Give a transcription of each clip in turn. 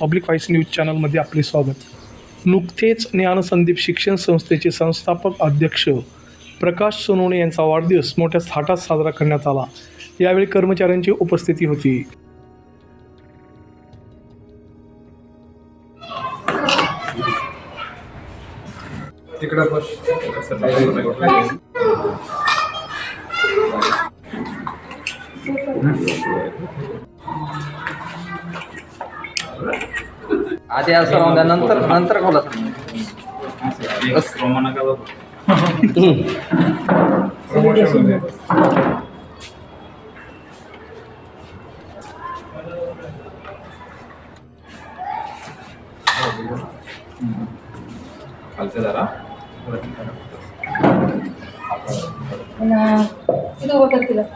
Public voice news चॅनलमध्ये आपले स्वागत. नुकतेच ज्ञानसंदीप शिक्षण संस्थेचे संस्थापक अध्यक्ष प्रकाश सोनवणे यांचा वाढदिवस मोठ्या थाटात साजरा करण्यात आला. यावेळी कर्मचाऱ्यांची उपस्थिती होती. आधी असं राहून द्या नंतर नंतर खोला खालचं जरा किती उभं.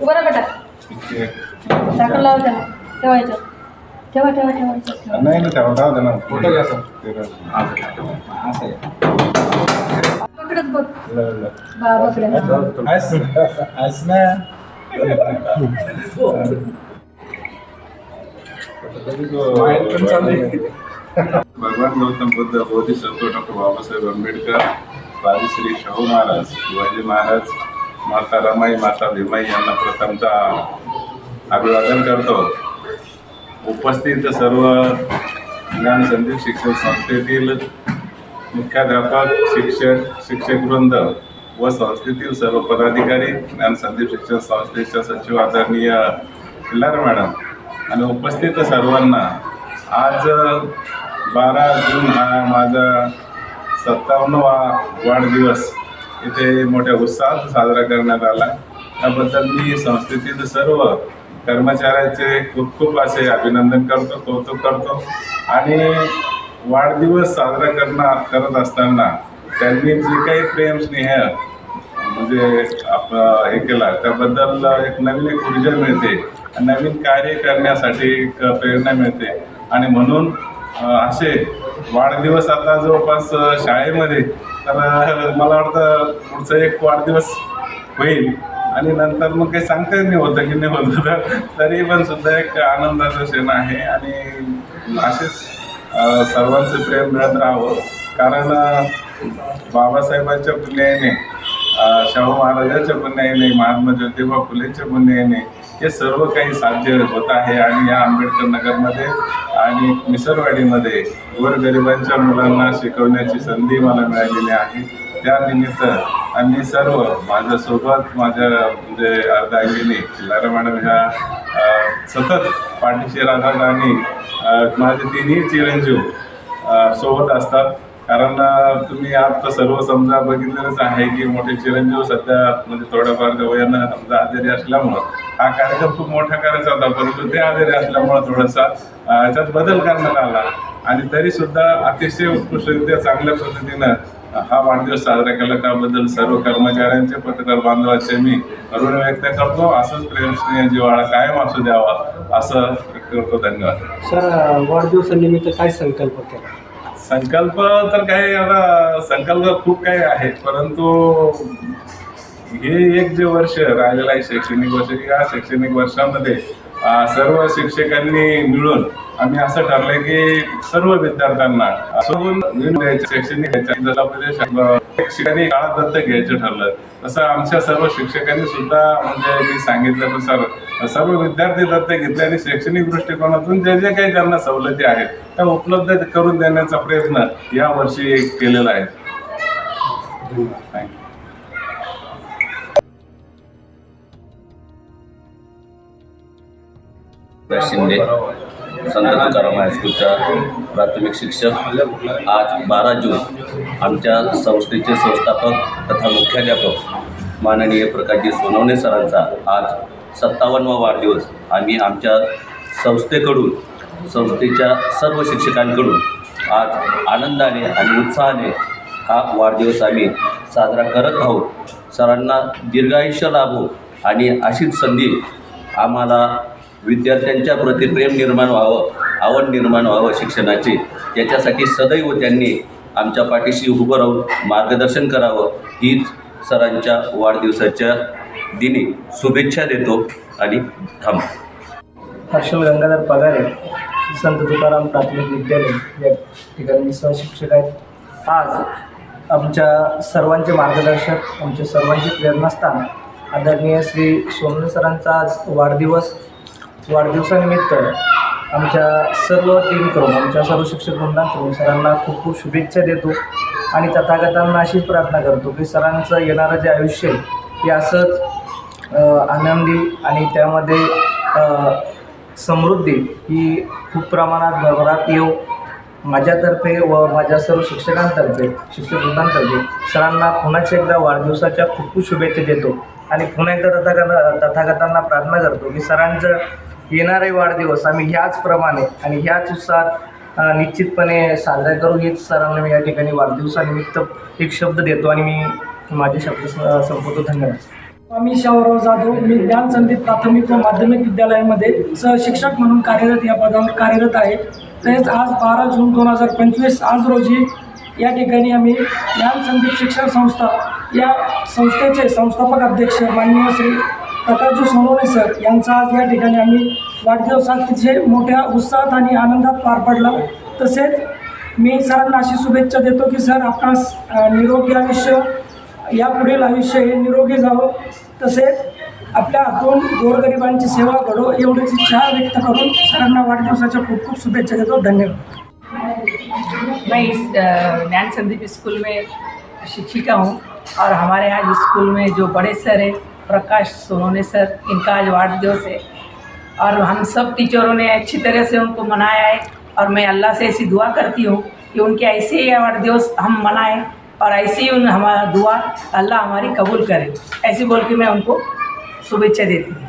उभं बेटा. झाकण लावा त्याला ठेवायचं ठेवा ठेवा ठेवायचं ठेवा. नाही ना तेव्हा राहू दे ना फोटो घ्या सर. असं आहे. पकडत बघ ल- ल- बाबाकडे हस हस ना माहीत पण चाललंय. भगवान गौतम बुद्ध बोधिसत्व डॉक्टर बाबासाहेब आंबेडकर राजश्री शाहू महाराज शिवाजी महाराज माता रमाई माता भीमाई यांना प्रथमचा अभिवादन करतो. उपस्थित सर्व ज्ञान संदीप शिक्षण संस्थेतील मुख्याध्यापक शिक्षक शिक्षकवृंद व संस्थेतील सर्व पदाधिकारी ज्ञान संदीप शिक्षण संस्थेच्या सचिव आदरणीय खिल्लार मॅडम आणि उपस्थित सर्वांना आज बारा जून हा माझा सत्तावन्नवा वाढदिवस इथे मोठ्या उत्साहात साजरा करण्यात आला. त्याबद्दल मी संस्थेतील सर्व कर्मचाऱ्याचे खूप खूप असे अभिनंदन करतो कौतुक करतो. आणि वाढदिवस साजरा करणार करत असताना त्यांनी जे काही प्रेम स्नेह म्हणजे आप हे केला त्याबद्दल एक नवीन एक ऊर्जा मिळते. नवीन कार्य करण्यासाठी एक प्रेरणा मिळते. आणि म्हणून असे वाढदिवस आता जवळपास शाळेमध्ये तर मला वाटतं पुढचं एक वाढदिवस होईल. आणि नंतर मग काही सांगता येत नाही होतं की नाही होतं तर. तरी पण सुद्धा एक आनंदाचा क्षण आहे. आणि असेच सर्वांचं प्रेम मिळत राहावं. कारण बाबासाहेबांच्या पुण्याने शाहू महाराजांच्या पुण्याने महात्मा ज्योतिबा फुलेच्या पुण्याने हे सर्व काही साध्य होत आहे आणि या आंबेडकर नगरमध्ये आणि मिसरवाडीमध्ये गोरगरिबांच्या मुलांना शिकवण्याची संधी मला मिळालेली आहे. त्यानिमित्त आणि आम्ही सर्व माझ्यासोबत माझ्या म्हणजे अर्धांगिनी लारा मॅडम ह्या सतत पाठीशी राहतात आणि माझे तिन्ही चिरंजीव सोबत असतात. कारण तुम्ही आता सर्व समजा बघितलेलंच आहे की मोठे चिरंजीव सध्या म्हणजे थोड्याफार वयानं समजा आजारी असल्यामुळं हा कार्यक्रम खूप मोठा करायचा होता परंतु ते आजारी असल्यामुळं थोडासा याच्यात बदल करण्यात आला. आणि तरी सुद्धा अतिशय उत्कृष्टरित्या चांगल्या पद्धतीनं हा वाढदिवस साजरा केला. त्याबद्दल सर्व कर्मचाऱ्यांचे पत्रकार बांधवाचे मी अरुण व्यक्त करतो. असंच प्रेमस्नेह जिवाळा जिव्हाळा कायम असू द्यावा असं करतो. धन्यवाद. सर वाढदिवसानिमित्त काय संकल्प केला? संकल्प तर काही आता संकल्प खूप काही आहेत परंतु हे एक जे वर्ष राहिलेलं आहे शैक्षणिक वर्ष या शैक्षणिक वर्षामध्ये सर्व शिक्षकांनी मिळून आम्ही असं ठरलंय की सर्व विद्यार्थ्यांना शैक्षणिक ह्याच्या- शिक्षकांनी काळात दत्त घ्यायचं ठरलं असं आमच्या सर्व शिक्षकांनी सुद्धा म्हणजे मी सांगितल्यानुसार सर्व विद्यार्थी दत्तक घेतले आणि शैक्षणिक दृष्टिकोनातून जे जे काही त्यांना सवलती आहेत त्या उपलब्ध करून देण्याचा प्रयत्न या वर्षी केलेला आहे. थँक्यू शिंदे संत तुकाराम हायस्कूलच्या प्राथमिक शिक्षक. आज बारा जून आमच्या संस्थेचे संस्थापक तथा मुख्याध्यापक माननीय प्रकाशजी सोनवणे सरांचा आज सत्तावन्नवा वाढदिवस. आम्ही आमच्या संस्थेकडून संस्थेच्या सर्व शिक्षकांकडून आज आनंदाने आणि उत्साहाने हा वाढदिवस आम्ही साजरा करत आहोत. सरांना दीर्घायुष्य लाभो आणि अशीच संधी आम्हाला विद्यार्थ्यांच्या प्रति प्रेम निर्माण व्हावं आवड निर्माण व्हावं शिक्षणाचे. याच्यासाठी सदैव त्यांनी आमच्या पाठीशी उभं राहून मार्गदर्शन करावं हीच सरांच्या वाढदिवसाच्या दिनी शुभेच्छा देतो आणि थांब. हर्षल गंगाधर पगारे संत तुकाराम प्राथमिक विद्यालय या ठिकाणी मी सहशिक्षक आहेत. आज आमच्या सर्वांचे मार्गदर्शक आमचे सर्वांचे प्रेरणास्थान आदरणीय श्री सोमने सरांचा आज वाढदिवस. वाढदिवसानिमित्त आमच्या सर्व टीमकडून आमच्या सर्व शिक्षक वृंदाकडून सरांना खूप खूप शुभेच्छा देतो. आणि तथागतांना अशी प्रार्थना करतो की सरांचं येणारं जे आयुष्य आहे ते असंच आनंदी आणि त्यामध्ये समृद्धी ही खूप प्रमाणात भरभरात येऊ. माझ्यातर्फे व माझ्या सर्व शिक्षकांतर्फे शिक्षक सरांना पुन्हा एकदा वाढदिवसाच्या खूप खूप शुभेच्छा देतो. आणि पुन्हा एकदा तथागत तथागतांना प्रार्थना करतो की सरांचं येणारे वाढदिवस आम्ही ह्याचप्रमाणे आणि ह्याच उत्साहात निश्चितपणे साजरा करू. हेच सरांना मी या ठिकाणी वाढदिवसानिमित्त एक शब्द देतो आणि मी माझे शब्द संपवतो. धन्यवाद. आम्ही शाहूराव जाधव मी ज्ञान संदीप प्राथमिक व माध्यमिक विद्यालयामध्ये सहशिक्षक म्हणून कार्यरत या पदावर कार्यरत आहे. तसेच आज बारा जून दोन हजार पंचवीस आज रोजी या ठिकाणी आम्ही ज्ञान संदीप शिक्षण संस्था या संस्थेचे संस्थापक अध्यक्ष माननीय श्री प्रकाशजी सोनवणे सर यांचा आज या ठिकाणी आम्ही वाढदिवस अतिशय मोठ्या उत्साहात आणि आनंदात पार पडला. तसेच मी सरांना अशी शुभेच्छा देतो की सर आपणास निरोगी आयुष्य यापुढील आयुष्य हे निरोगी जावं. तसेच आपल्या हातून गोरगरिबांची सेवा घडो एवढीच इच्छा व्यक्त करून सरांना वाढदिवसाच्या खूप खूप शुभेच्छा देतो. धन्यवाद. मैं इस ज्ञान संदीप स्कूल में शिक्षिका हूँ और हमारे यहाँ स्कूल में जो बड़े सर हैं प्रकाश सोहने सर, इनका आज वार्ड दिवस है और हम सब टीचरों ने अच्छी तरह से उनको मनाया है। और मैं अल्लाह से ऐसी दुआ करती हूँ कि उनके ऐसे ही वार्ड दिवस हम मनाएँ। और ऐसे ही उन हमारा दुआ अल्लाह हमारी कबूल करे। ऐसी बोल के मैं उनको शुभेच्छा देती हूँ।